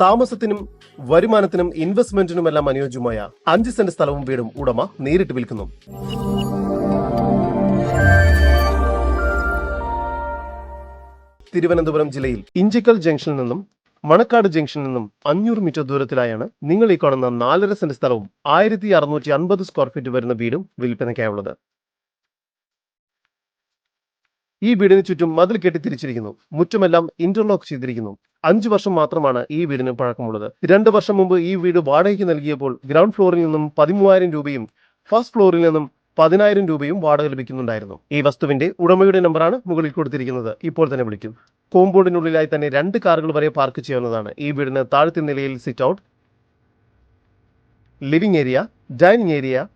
താമസത്തിനും വരുമാനത്തിനും ഇൻവെസ്റ്റ്മെന്റിനുമെല്ലാം അനുയോജ്യമായ അഞ്ച് സെന്റ് സ്ഥലവും വീടും ഉടമ നേരിട്ട് വിൽക്കുന്നു. തിരുവനന്തപുരം ജില്ലയിൽ ഇഞ്ചിക്കൽ ജംഗ്ഷനിൽ നിന്നും മണക്കാട് ജംഗ്ഷനിൽ നിന്നും അഞ്ഞൂറ് മീറ്റർ ദൂരത്തിലായാണ് നിങ്ങൾ ഈ കാണുന്ന നാലര സെന്റ് സ്ഥലവും ആയിരത്തി അറുന്നൂറ്റി അൻപത് സ്ക്വയർ ഫീറ്റ് വരുന്ന വീടും വിൽപ്പനയ്ക്കായുള്ളത്. ഈ വീടിന് ചുറ്റും മതിൽ കെട്ടിത്തിരിച്ചിരിക്കുന്നു മുറ്റുമെല്ലാം ഇന്റർലോക്ക് ചെയ്തിരിക്കുന്നു. അഞ്ചു വർഷം മാത്രമാണ് ഈ വീടിന് പഴക്കമുള്ളത്. രണ്ട് വർഷം മുമ്പ് ഈ വീട് വാടകയ്ക്ക് നൽകിയപ്പോൾ ഗ്രൗണ്ട് ഫ്ലോറിൽ നിന്നും പതിമൂവായിരം രൂപയും ഫസ്റ്റ് ഫ്ലോറിൽ നിന്നും പതിനായിരം രൂപയും വാടക ലഭിക്കുന്നുണ്ടായിരുന്നു. ഈ വസ്തുവിന്റെ ഉടമയുടെ നമ്പറാണ് മുകളിൽ കൊടുത്തിരിക്കുന്നത്. ഇപ്പോൾ തന്നെ വിളിക്കും. കോമ്പൗണ്ടിനുള്ളിലായി തന്നെ രണ്ട് കാറുകൾ വരെ പാർക്ക് ചെയ്യാവുന്നതാണ്. ഈ വീടിന് താഴത്തെ നിലയിൽ sit out living area dining area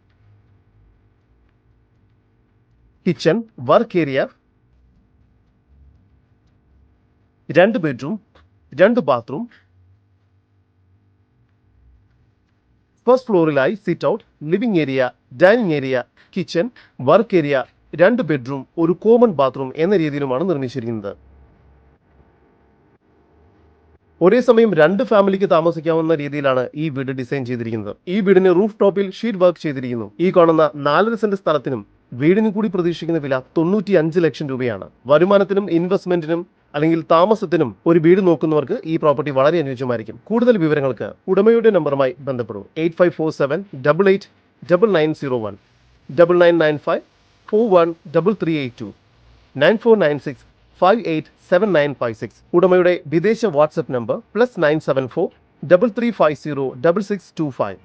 kitchen work area രണ്ട് ബെഡ്റൂം രണ്ട് bathroom first ഫ്ലോറിലായി sit out living area dining area kitchen work area രണ്ട് ബെഡ്റൂം ഒരു കോമൺ ബാത്റൂം എന്ന രീതിയിലുമാണ് നിർമ്മിച്ചിരിക്കുന്നത്. ഒരേ സമയം രണ്ട് ഫാമിലിക്ക് താമസിക്കാവുന്ന രീതിയിലാണ് ഈ വീട് ഡിസൈൻ ചെയ്തിരിക്കുന്നത്. ഈ വീടിന് റൂഫ് ടോപ്പിൽ ഷീറ്റ് വർക്ക് ചെയ്തിരിക്കുന്നു. ഈ കാണുന്ന നാലര സെന്റ് സ്ഥലത്തിനും വീടിന് കൂടി പ്രതീക്ഷിക്കുന്ന വില തൊണ്ണൂറ്റി ലക്ഷം രൂപയാണ്. വരുമാനത്തിനും ഇൻവെസ്റ്റ്മെന്റിനും അല്ലെങ്കിൽ താമസത്തിനും ഒരു വീട് നോക്കുന്നവർക്ക് ഈ പ്രോപ്പർട്ടി വളരെ അനുയോജ്യമായിരിക്കും. കൂടുതൽ വിവരങ്ങൾക്ക് ഉടമയുടെ നമ്പറുമായി ബന്ധപ്പെടും. Eight five four seven double eight double nine zero one. Double nine nine five four one double three eight two. Nine four nine six five eight seven nine five six. ഉടമയുടെ വിദേശ WhatsApp number plus nine seven four double three five zero double six two five.